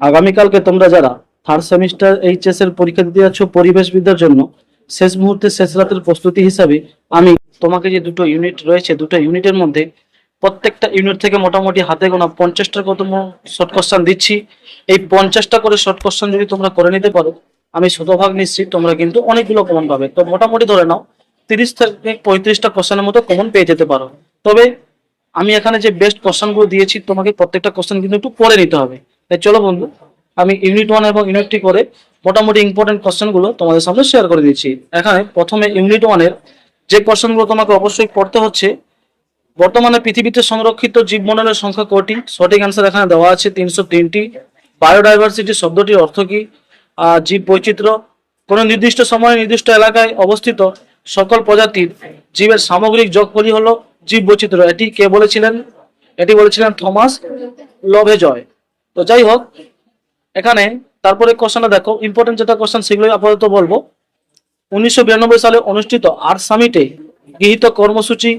আগামীকালকে তোমরা যারা থার্ড সেমিস্টার এইচএস এর পরীক্ষা দিতে যাচ্ছ পরিবেশ বিদ্যার জন্য, শেষ মুহূর্তে, শেষ রাতের প্রস্তুতি হিসাবে আমি তোমাকে যে দুটো ইউনিট রয়েছে, দুটো ইউনিটের মধ্যে প্রত্যেকটা ইউনিট থেকে মোটামুটি হাতে গোনা পঞ্চাশটার কত শর্ট কোশ্চেন দিচ্ছি। এই পঞ্চাশটা করে শর্ট কোশ্চেন যদি তোমরা করে নিতে পারো, আমি শতভাগ নিশ্চিত তোমরা কিন্তু অনেকগুলো কমন পাবে। তো মোটামুটি ধরে নাও, তিরিশ থেকে পঁয়ত্রিশটা কোশ্চেনের মতো কমন পেয়ে যেতে পারো। তবে আমি এখানে যে বেস্ট কোশ্চেনগুলো দিয়েছি, তোমাকে প্রত্যেকটা কোশ্চেন কিন্তু একটু পড়ে নিতে হবে। তাই চলো বন্ধু, আমি ইউনিট ওয়ান এবং ইউনিট টু করে মোটামুটি ইম্পর্টেন্ট কোশ্চেনগুলো তোমাদের সামনে শেয়ার করে দিচ্ছি। এখানে প্রথমে ইউনিট ওয়ানের যে কোশ্চেনগুলো তোমাকে অবশ্যই পড়তে হচ্ছে, বর্তমানে পৃথিবীতে সংরক্ষিত জীবমণ্ডলের সংখ্যা কোটি সঠিক অ্যান্সার এখানে দেওয়া আছে তিনশো তিনটি। বায়োডাইভার্সিটি শব্দটির অর্থ কি? জীব বৈচিত্র্য। কোনো নির্দিষ্ট সময়ে নির্দিষ্ট এলাকায় অবস্থিত সকল প্রজাতির জীবের সামগ্রিক যোগফলই হলো জীব বৈচিত্র্য। এটি কে বলেছিলেন? এটি বলেছিলেন থমাস লভেজয়। তো যাই হোক, এখানে তারপরে কোশ্চেনটা দেখো ইম্পর্টেন্ট যেটা কোশ্চেন সেগুলোই আপাতত বলব। উনিশশো বিরানব্বই সালে অনুষ্ঠিত আর্ট সামিটে গৃহীত কর্মসূচি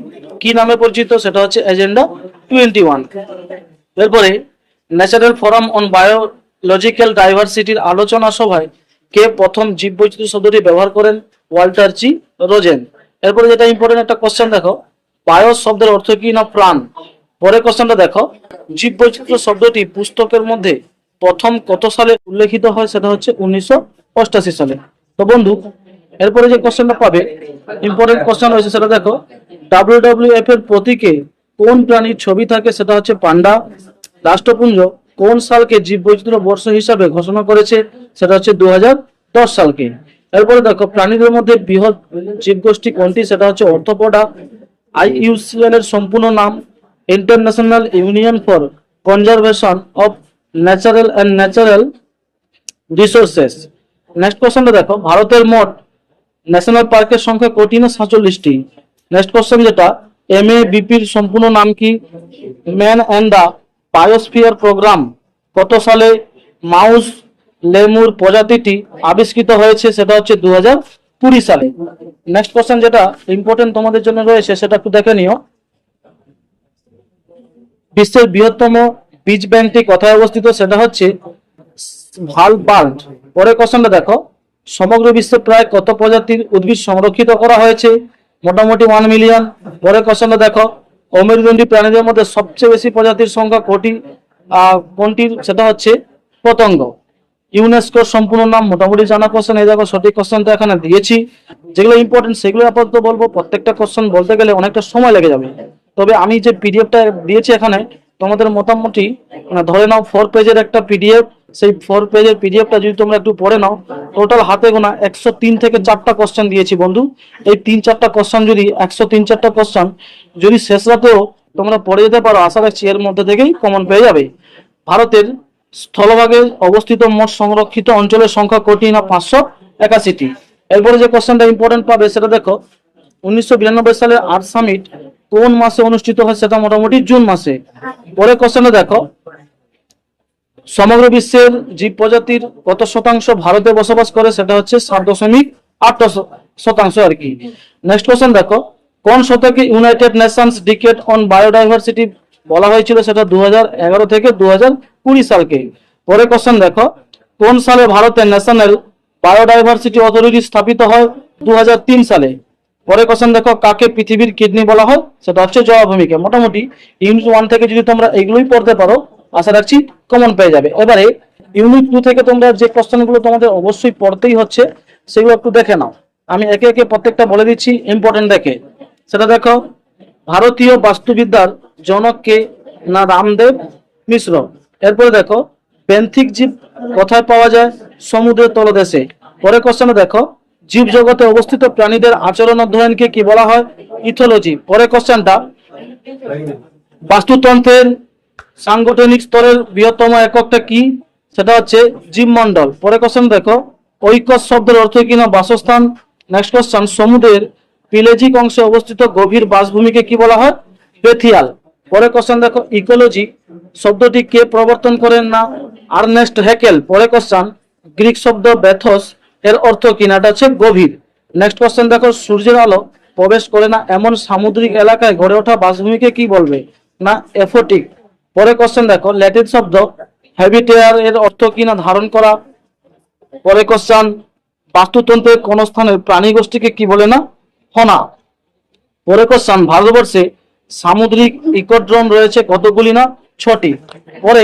কি নামে পরিচিত? সেটা হচ্ছে এজেন্ডা টোয়েন্টি ওয়ান এরপরে ন্যাচারাল ফোরাম অন বায়োলজিক্যাল ডাইভার্সিটির আলোচনা সভায় কে প্রথম জীববৈচিত্র্য শব্দটি ব্যবহার করেন? Walter G. রোজেন। এরপরে যেটা ইম্পর্টেন্ট একটা কোশ্চেন দেখো, বায়ো শব্দের অর্থ কি না? প্রাণ। পরে কোশ্চেনটা দেখো। জীববৈচিত্র্য শব্দটি পুস্তকের মধ্যে প্রথম কত সালে উল্লেখিত হয় সেটা হচ্ছে উনিশশো সালে। তো বন্ধু, এরপরে যে কোশ্চেনটা পাবে ইম্পর্টেন্ট কোশ্চেন রয়েছে সেটা দেখো। ডাব্লিউডাব্লিউএফ এর প্রতীকে কোন প্রাণীর ছবি থাকে সেটা হচ্ছে পান্ডা। রাষ্ট্রপুঞ্জ কোন সালকে জীববৈচিত্র্য বর্ষ হিসাবে ঘোষণা করেছে সেটা হচ্ছে দু সালকে। এরপরে দেখো, প্রাণীদের মধ্যে বৃহৎ জীবগোষ্ঠী কোনটি সেটা হচ্ছে অর্থোপোডা। আইইউসিএল এর সম্পূর্ণ নাম International Union for Conservation of Natural and Natural Resources next কোশ্চেনটা দেখো, ভারতের মোট ন্যাশনাল পার্কের সংখ্যা কোটি না সাতচল্লিশটি। নেক্সট কোশ্চেন যেটা এম এ বিপির সম্পূর্ণ নাম কি? Man and the biosphere programme কত সালে মাউস লেমুর প্রজাতিটি আবিষ্কৃত হয়েছে, সেটা হচ্ছে দু হাজার কুড়ি সালে। নেক্সট কোশ্চেন যেটা ইম্পর্টেন্ট তোমাদের জন্য রয়েছে, সেটা একটু দেখে নিও। বিশ্বের বৃহত্তম বীজ ব্যাংকটি কোথায় অবস্থিত সেটা হচ্ছে ভালবাল্ড। পরের কোশ্চেনটা দেখো। সমগ্র বিশ্বে প্রায় কত প্রজাতির উদ্ভিদ সংরক্ষিত করা হয়েছে? মোটামুটি ওয়ান মিলিয়ন পরের কোশ্চেনটা দেখো। অমেরুদণ্ডী প্রাণীদের মধ্যে সবচেয়ে বেশি প্রজাতির সংখ্যা কোটি কোনটির? সেটা হচ্ছে পতঙ্গ। ইউনেস্কোর সম্পূর্ণ নাম মোটামুটি জানা কোশ্চেন এই দেখো, সঠিক কোশ্চেনটা এখানে দিয়েছি। যেগুলো ইম্পর্টেন্ট সেগুলো আপাতত বলব। প্রত্যেকটা কোশ্চেন বলতে গেলে অনেকটা সময় লেগে যাবে। তবে আমি যে পিডিএফটা দিয়েছি এখানে, তোমাদের মোটামুটি মানে ধরে নাও ফোর পেজের একটা পিডিএফ সেই ফোর পেজের পিডিএফটা যদি তোমরা একটু পড়ে নাও টোটাল হাতে গোনা একশো তিন থেকে চারটা কোশ্চেন দিয়েছি বন্ধু। এই তিন চারটা কোশ্চেন যদি, একশো তিন চারটা কোশ্চেন যদি শেষ রাতেও তোমরা পড়ে যেতে পারো, আশা রাখছি এর মধ্যে থেকেই কমন পেয়ে যাবে। ভারতের স্থলভাগে অবস্থিত মোট সংরক্ষিত অঞ্চলের সংখ্যা কোটি না পাঁচশো একাশিটি। এরপরে যে কোশ্চেনটা ইম্পর্টেন্ট পাবে, সেটা দেখো, উনিশশো সালের আর্ট সামিট কোন মাসে অনুষ্ঠিত হয় সেটা মোটামুটি জুন মাসে। পরে কোশ্চেনে দেখো। সমগ্র বিশ্বের জীব প্রজাতির কত শতাংশ ভারতে বসবাস করে সেটা হচ্ছে সাত দশমিক আট শতাংশ আর কি। নেক্সট কোশ্চেন দেখো। কোন শতকে United Nations decade on biodiversity বলা হয়েছিল সেটা দু থেকে দু সালকে। পরে কোশ্চেন দেখো। কোন সালে ভারতের ন্যাশনাল বায়োডাইভার্সিটি অথরিটি স্থাপিত হয় দু হাজার তিন সালে? পরে কোশ্চেন দেখো, কাকে পৃথিবীর কিডনি বলা হয়? সেটা হচ্ছে জবাভূমিকে। মোটামুটি ইউনিট ওয়ান থেকে যদি তোমরা এগুলোই পড়তে পারো, আশা রাখছি কমন পেয়ে যাবে। এবারে ইউনিট টু থেকে তোমরা যে কোশ্চেনগুলো তোমাদের অবশ্যই পড়তেই হচ্ছে, সেগুলো একটু দেখে নাও। আমি একে একে প্রত্যেকটা বলে দিচ্ছি ইম্পর্টেন্ট দেখে। সেটা দেখো, ভারতীয় বাস্তুবিদ্যার জনককে না রামদেব মিশ্র? এরপরে দেখো বেন্থিক জীব কোথায় পাওয়া যায়? সমুদ্রের তলদেশে। পরে কোশ্চেনে দেখো জীব জগতে অবস্থিত প্রাণীদের আচরণ অধ্যয়নকে কি বলা হয়? ইথোলজি। পরে কোশ্চেনটা বাস্তুতন্ত্রের সাংগঠনিক স্তরের বৃহত্তম এককটা কি? সেটা হচ্ছে জীবমণ্ডল। পরে কোশ্চেন দেখো। ঐকস শব্দের অর্থ কিনা বাসস্থান। নেক্সট কোশ্চেন সমুদ্রের পিলেজিক অংশে অবস্থিত গভীর বাসভূমিকে কি বলা হয়? পেথিয়াল। পরে কোশ্চেন দেখো। ইকোলজি শব্দটি কে প্রবর্তন করেন না? আর্নেস্ট হ্যাকেল পরে কোশ্চেন গ্রিক শব্দ বেথস এর অর্থ কিনা এটা হচ্ছে গভীর। নেক্সট কোশ্চেন দেখো, সূর্যের আলো প্রবেশ করে না এমন সামুদ্রিক এলাকায় গড়ে ওঠা বাসভূমিকে কি বলবে? না এফোটিক পরে কোশ্চেন দেখো ল্যাটিন শব্দ হ্যাবিটেয়ার এর অর্থ কি না ধারণ করা? পরে কোশ্চান বাস্তুতন্ত্রের কোন স্থানের প্রাণী গোষ্ঠীকে কি বলে না? ফনা পরে কোশ্চান ভারতবর্ষে সামুদ্রিক ইকোড্রোম রয়েছে কতগুলি না? ছটি। পরে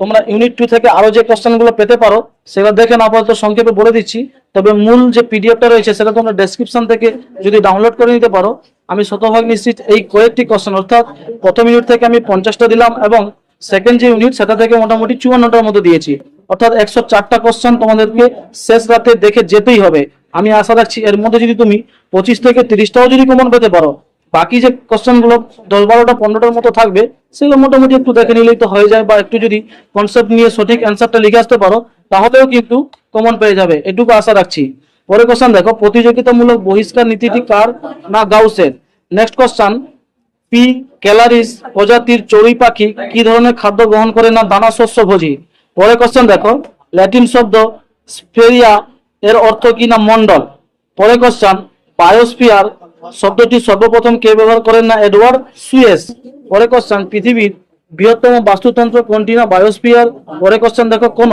তোমরা ইউনিট টু থেকে আরও যে কোশ্চেনগুলো পেতে পারো, সেগুলো দেখে না আপাতত সংক্ষেপে বলে দিচ্ছি। তবে মূল যে পিডিএফটা রয়েছে, সেটা তোমরা ডেসক্রিপশন থেকে যদি ডাউনলোড করে নিতে পারো, আমি শতভাগ নিশ্চিত এই কয়েকটি কোশ্চেন অর্থাৎ প্রথম ইউনিট থেকে আমি পঞ্চাশটা দিলাম এবং সেকেন্ড যে ইউনিট সেটা থেকে মোটামুটি চুয়ান্নটার মতো দিয়েছি। অর্থাৎ একশো চারটা কোশ্চেন তোমাদেরকে শেষ রাতে দেখে যেতেই হবে। আমি আশা রাখছি এর মধ্যে যদি তুমি পঁচিশ থেকে তিরিশটাও যদি কমন পেতে পারো বাকি যে কোশ্চেনগুলো দশ বারোটা, পনেরোটার মতো থাকবে, সেগুলো মোটামুটি একটু দেখে নিলেই তো হয়ে যায় বা একটু যদি কনসেপ্ট নিয়ে সঠিক অ্যান্সারটা লিখে আসতে পারো, তাহলেও কিন্তু কমন পেয়ে যাবে। এটুকু আশা রাখছি। পরে কোশ্চেন দেখো, প্রতিযোগিতামূলক বহিষ্কার নীতিটি কার না গাউসের? নেক্সট কোশ্চেন পি ক্যালারিস প্রজাতির চড়ুই পাখি কি ধরনের খাদ্য গ্রহণ করে না দানা শস্য ভোজি? পরে কোশ্চেন দেখো ল্যাটিন শব্দ স্পেরিয়া এর অর্থ কি না মন্ডল? পরে কোশ্চেন বায়োস্ফিয়ার শব্দটি সর্বপ্রথম কে ব্যবহার করেন না? Edward Suess. পরে কোশ্চেন পৃথিবীর বৃহত্তম বাস্তুতন্ত্র কোনটি না? বায়োস্ফিয়ার। পরে কোশ্চেন দেখো, কোন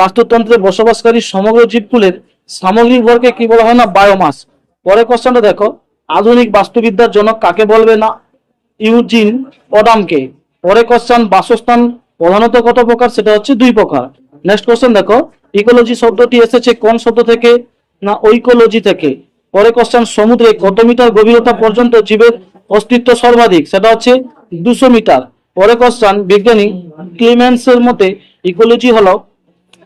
বাস্তুতন্ত্রে বসবাসকারী সমগ্র জীবকুলের সামগ্রিক ভরকে কি বলা হয় না? বায়োমাস পরে কোশ্চেনটা দেখো, আধুনিক বাস্তুবিদ্যার জনক কাকে বলবে না? ইউজিন অডামকে। পরে কোশ্চেন বাসস্থান প্রধানত কত প্রকার? সেটা হচ্ছে দুই প্রকার। নেক্সট কোশ্চেন দেখো ইকোলজি শব্দটি এসেছে কোন শব্দ থেকে না ঐকোলজি থেকে? পরে কোশ্চেন সমুদ্রে কত মিটার গভীরতা পর্যন্ত জীবের অস্তিত্ব সর্বাধিক? সেটা হচ্ছে দুশো মিটার। পরে কোশ্চেন বিজ্ঞানী ক্লিমেন্সের মতে ইকোলজি হলো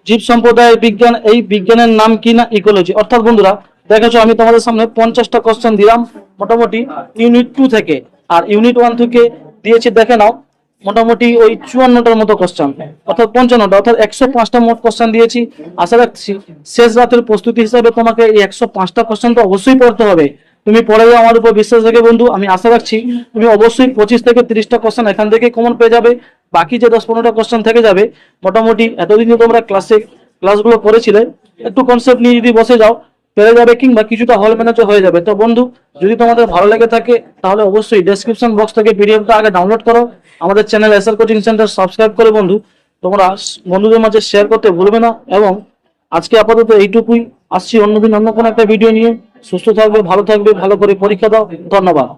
জীব সম্প্রদায়ের বিজ্ঞান, এই বিজ্ঞানের নাম কি না ইকোলজি অর্থাৎ বন্ধুরা, দেখেছ আমি তোমাদের সামনে পঞ্চাশটা কোশ্চেন দিলাম, মোটামুটি ইউনিট টু থেকে। আর ইউনিট ওয়ান থেকে দিয়েছি, দেখে নাও। মোটামুটি ওই চুয়ান্নটার মতো কোশ্চেন অর্থাৎ পঞ্চান্নটা, অর্থাৎ একশো পাঁচটা মোট কোশ্চেন দিয়েছি। আশা রাখছি শেষ রাতের প্রস্তুতি হিসাবে তোমাকে এই একশো পাঁচটা কোশ্চেন তো অবশ্যই পড়তে হবে। তুমি পড়ে যাও আমার উপর বিশ্বাস রেখে বন্ধু, আমি আশা রাখছি তুমি অবশ্যই পঁচিশ থেকে তিরিশটা কোশ্চেন এখান থেকে কমন পেয়ে যাবে। বাকি যে দশ পনেরোটা কোশ্চেন থেকে যাবে, মোটামুটি এতদিন তোমরা ক্লাসে ক্লাসগুলো করেছিলে, একটু কনসেপ্ট নিয়ে যদি বসে যাও পেরে যাবে কিংবা কিছুটা হল ম্যানেজও হয়ে যাবে। তো বন্ধু, যদি তোমাদের ভালো লেগে থাকে, তাহলে অবশ্যই ডেসক্রিপশন বক্স থেকে পিডিএফটা আগে ডাউনলোড করো। আমাদের channel SR coaching centre subscribe করে বন্ধু। তোমরা বন্ধুদের মাঝে শেয়ার করতে ভুলবে না এবং আজকে আপাতত এইটুকুই। আসছি অন্যদিন অন্য কোনো একটা ভিডিও নিয়ে। সুস্থ থাকবে, ভালো থাকবে, ভালো করে পরীক্ষা দাও। ধন্যবাদ।